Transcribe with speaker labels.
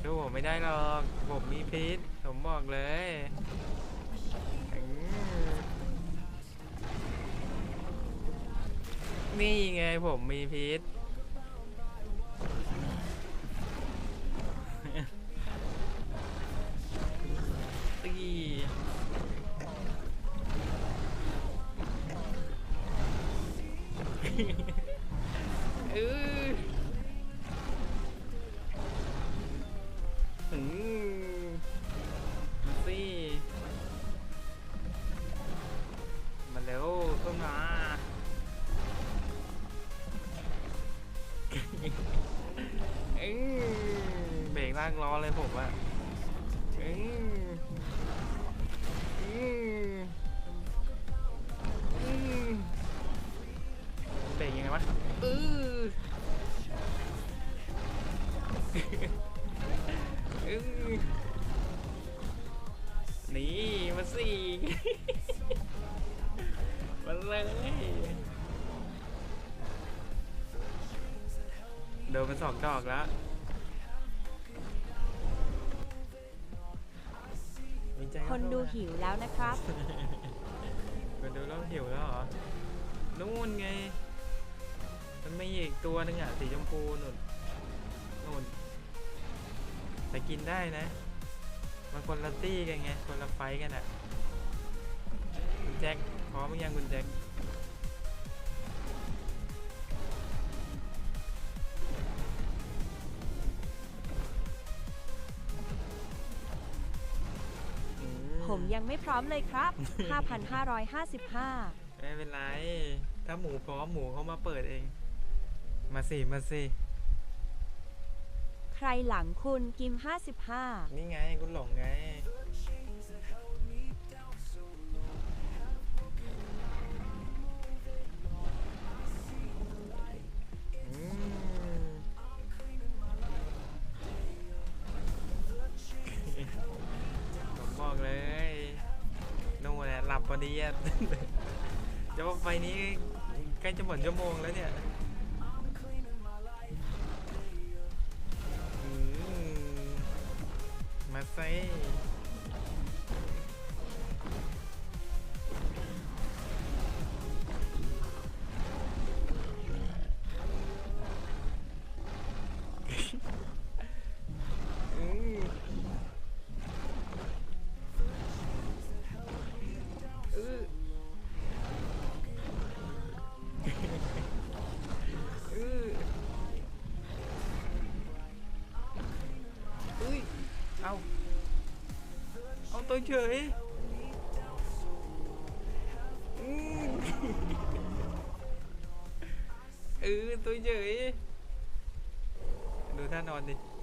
Speaker 1: ช่วยผมไม่ได้หรอกผมมีพิษผมบอกเลยนี่ไงผมมีพิษตี อเบรกลากล้อเลยผมอะอืมอืมอืมเบรกยังไงวะอืออือนี่มาสิมาเลย โดนไปสองดอกแล้วมีใจ
Speaker 2: คนดูหิวแล้วนะครับ
Speaker 1: คนดูเริ่มหิวแล้วเหรอ นู่นไง มันไม่อีกตัวหนึงอะ สีชมพูนู่นนู่นแต่กินได้นะ มันคนละตี้กันไง คนละไฟท์กันอะ คุณแจ็คพร้อมหรือยังคุณแจ็ค
Speaker 2: ยังไม่พร้อมเลยครับ 5,555
Speaker 1: ไม่เป็นไร ถ้าหมูพร้อมหมูเขามาเปิดเอง มาสิ มาสิ
Speaker 2: ใครหลังคุณกิม 55
Speaker 1: นี่ไงคุณหลงไง หลับพอดีอะจะว่าไฟนี้ใกล้จะหมดชั่วโมงแล้วเนี่ยมาเซ่ ตัวเฉยเออตัวเฉยดูท่านอนดิ